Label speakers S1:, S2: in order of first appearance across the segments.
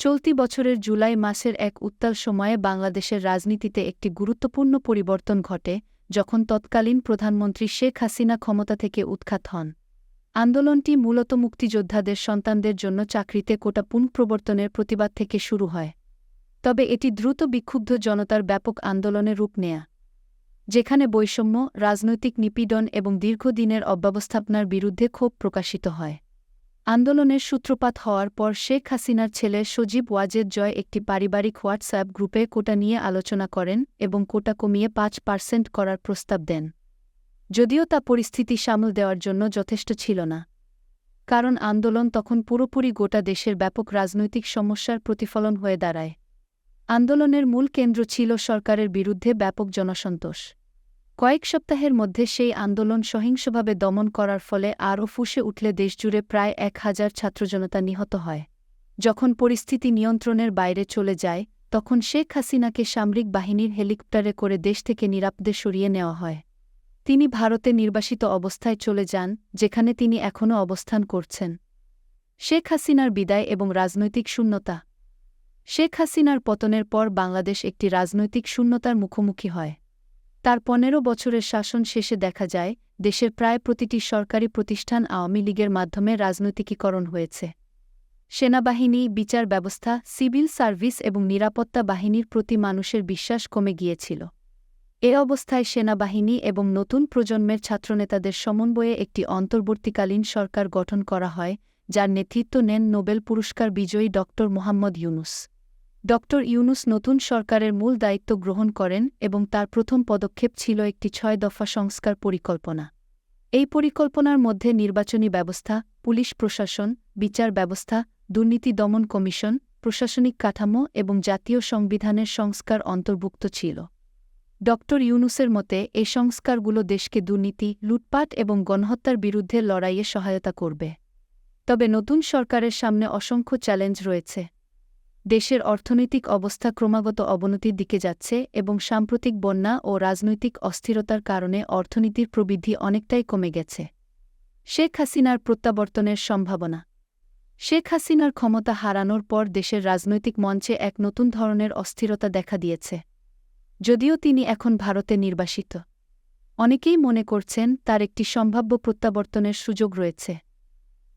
S1: চলতি বছরের জুলাই মাসের এক উত্তাল সময়ে বাংলাদেশের রাজনীতিতে একটি গুরুত্বপূর্ণ পরিবর্তন ঘটে, যখন তৎকালীন প্রধানমন্ত্রী শেখ হাসিনা ক্ষমতা থেকে উৎখাত হন। আন্দোলনটি মূলত মুক্তিযোদ্ধাদের সন্তানদের জন্য চাকরিতে কোটা পুনঃপ্রবর্তনের প্রতিবাদ থেকে শুরু হয়। তবে এটি দ্রুত বিক্ষুব্ধ জনতার ব্যাপক আন্দোলনে রূপ নেয়া, যেখানে বৈষম্য, রাজনৈতিক নিপীড়ন এবং দীর্ঘদিনের অব্যবস্থাপনার বিরুদ্ধে ক্ষোভ প্রকাশিত হয়। আন্দোলনের সূত্রপাত হওয়ার পর শেখ হাসিনার ছেলে সজীব ওয়াজেদ জয় একটি পারিবারিক হোয়াটসঅ্যাপ গ্রুপে কোটা নিয়ে আলোচনা করেন এবং কোটা কমিয়ে পাঁচ পার্সেন্ট করার প্রস্তাব দেন। যদিও তা পরিস্থিতি সামল দেওয়ার জন্য যথেষ্ট ছিল না। কারণ আন্দোলন তখন পুরোপুরি গোটা দেশের ব্যাপক রাজনৈতিক সমস্যার প্রতিফলন হয়ে দাঁড়ায়। আন্দোলনের মূল কেন্দ্র ছিল সরকারের বিরুদ্ধে ব্যাপক জনসন্তোষ। কয়েক সপ্তাহের মধ্যে সেই আন্দোলন সহিংসভাবে দমন করার ফলে আরও ফুসে উঠলে দেশজুড়ে প্রায় এক হাজার ছাত্রজনতা নিহত হয়। যখন পরিস্থিতি নিয়ন্ত্রণের বাইরে চলে যায়, তখন শেখ হাসিনাকে সামরিক বাহিনীর হেলিকপ্টারে করে দেশ থেকে নিরাপদে সরিয়ে নেওয়া হয়। তিনি ভারতে নির্বাসিত অবস্থায় চলে যান, যেখানে তিনি এখনও অবস্থান করছেন। শেখ হাসিনার বিদায় এবং রাজনৈতিক শূন্যতা। শেখ হাসিনার পতনের পর বাংলাদেশ একটি রাজনৈতিক শূন্যতার মুখোমুখি হয়। তার পনেরো বছরের শাসন শেষে দেখা যায়, দেশের প্রায় প্রতিটি সরকারি প্রতিষ্ঠান আওয়ামী লীগের মাধ্যমে রাজনৈতিকীকরণ হয়েছে। সেনাবাহিনী, বিচার ব্যবস্থা, সিভিল সার্ভিস এবং নিরাপত্তা বাহিনীর প্রতি মানুষের বিশ্বাস কমে গিয়েছিল। এ অবস্থায় সেনাবাহিনী এবং নতুন প্রজন্মের ছাত্রনেতাদের সমন্বয়ে একটি অন্তর্বর্তীকালীন সরকার গঠন করা হয়, যার নেতৃত্ব নেন নোবেল পুরস্কার বিজয়ী ড মোহাম্মদ ইউনুস। ড ইউনুস নতুন সরকারের মূল দায়িত্ব গ্রহণ করেন এবং তার প্রথম পদক্ষেপ ছিল একটি ছয় দফা সংস্কার পরিকল্পনা। এই পরিকল্পনার মধ্যে নির্বাচনী ব্যবস্থা, পুলিশ প্রশাসন, বিচার ব্যবস্থা, দুর্নীতি দমন কমিশন, প্রশাসনিক কাঠামো এবং জাতীয় সংবিধানের সংস্কার অন্তর্ভুক্ত ছিল। ড ইউনুসের মতে, এই সংস্কারগুলো দেশকে দুর্নীতি, লুটপাট এবং গণহত্যার বিরুদ্ধে লড়াইয়ে সহায়তা করবে। তবে নতুন সরকারের সামনে অসংখ্য চ্যালেঞ্জ রয়েছে। দেশের অর্থনৈতিক অবস্থা ক্রমাগত অবনতির দিকে যাচ্ছে এবং সাম্প্রতিক বন্যা ও রাজনৈতিক অস্থিরতার কারণে অর্থনীতির প্রবৃদ্ধি অনেকটাই কমে গেছে। শেখ হাসিনার প্রত্যাবর্তনের সম্ভাবনা। শেখ হাসিনার ক্ষমতা হারানোর পর দেশের রাজনৈতিক মঞ্চে এক নতুন ধরনের অস্থিরতা দেখা দিয়েছে। যদিও তিনি এখন ভারতে নির্বাসিত। অনেকেই মনে করছেন তার একটি সম্ভাব্য প্রত্যাবর্তনের সুযোগ রয়েছে।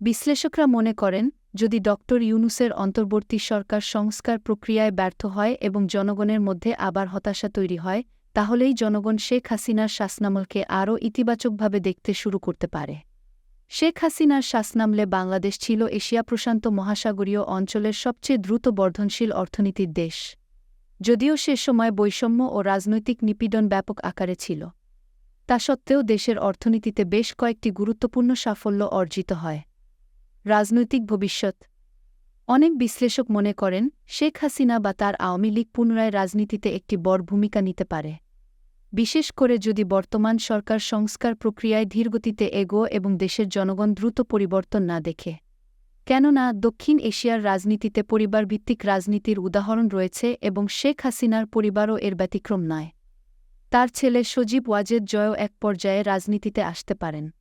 S1: বিশ্লেষকরা মনে করেন, যদি ড ইউনুসের অন্তর্বর্তী সরকার সংস্কার প্রক্রিয়ায় ব্যর্থ হয় এবং জনগণের মধ্যে আবার হতাশা তৈরি হয়, তাহলেই জনগণ শেখ হাসিনার শাসনামলকে আরও ইতিবাচকভাবে দেখতে শুরু করতে পারে। শেখ হাসিনার শাসনামলে বাংলাদেশ ছিল এশিয়া প্রশান্ত মহাসাগরীয় অঞ্চলের সবচেয়ে দ্রুত বর্ধনশীল অর্থনীতির দেশ। যদিও সে সময় বৈষম্য ও রাজনৈতিক নিপীড়ন ব্যাপক আকারে ছিল। তা সত্ত্বেও দেশের অর্থনীতিতে বেশ কয়েকটি গুরুত্বপূর্ণ সাফল্য অর্জিত হয়। রাজনৈতিক ভবিষ্যৎ। অনেক বিশ্লেষক মনে করেন, শেখ হাসিনা বা তার আওয়ামী লীগ পুনরায় রাজনীতিতে একটি বড় ভূমিকা নিতে পারে। বিশেষ করে যদি বর্তমান সরকার সংস্কার প্রক্রিয়ায় ধীরগতিতে এগো এবং দেশের জনগণ দ্রুত পরিবর্তন না দেখে। কেননা, দক্ষিণ এশিয়ার রাজনীতিতে পরিবারভিত্তিক রাজনীতির উদাহরণ রয়েছে এবং শেখ হাসিনার পরিবারও এর ব্যতিক্রম নয়। তার ছেলে সজীব ওয়াজেদ জয়ও এক পর্যায়ে রাজনীতিতে আসতে পারেন।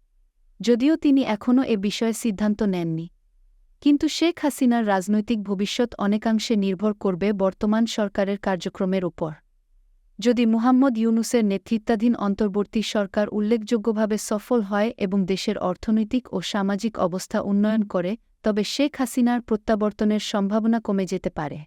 S1: যদিও তিনি এখনও এ বিষয়ে সিদ্ধান্ত নেননি। কিন্তু শেখ হাসিনার রাজনৈতিক ভবিষ্যৎ অনেকাংশে নির্ভর করবে বর্তমান সরকারের কার্যক্রমের ওপর যদি মুহাম্মদ ইউনুসের নেতৃত্বাধীন অন্তর্বর্তী সরকার উল্লেখযোগ্যভাবে সফল হয় এবং দেশের অর্থনৈতিক ও সামাজিক অবস্থা উন্নয়ন করে, তবে শেখ হাসিনার প্রত্যাবর্তনের সম্ভাবনা কমে যেতে পারে।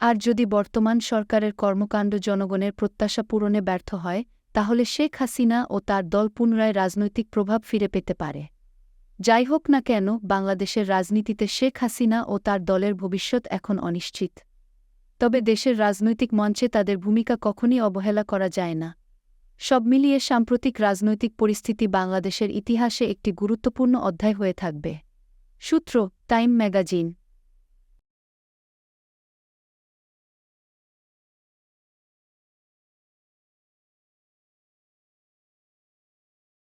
S1: আর যদি বর্তমান সরকারের কর্মকাণ্ড জনগণের প্রত্যাশা পূরণে ব্যর্থ হয় তাহলে শেখ হাসিনা ও তার দল পুনরায় রাজনৈতিক প্রভাব ফিরে পেতে পারে। যাই হোক না কেন, বাংলাদেশের রাজনীতিতে শেখ হাসিনা ও তার দলের ভবিষ্যৎ এখন অনিশ্চিত। তবে দেশের রাজনৈতিক মঞ্চে তাদের ভূমিকা কখনই অবহেলা করা যায় না। সব মিলিয়ে সাম্প্রতিক রাজনৈতিক পরিস্থিতি বাংলাদেশের ইতিহাসে একটি গুরুত্বপূর্ণ অধ্যায় হয়ে থাকবে। সূত্র, টাইম ম্যাগাজিন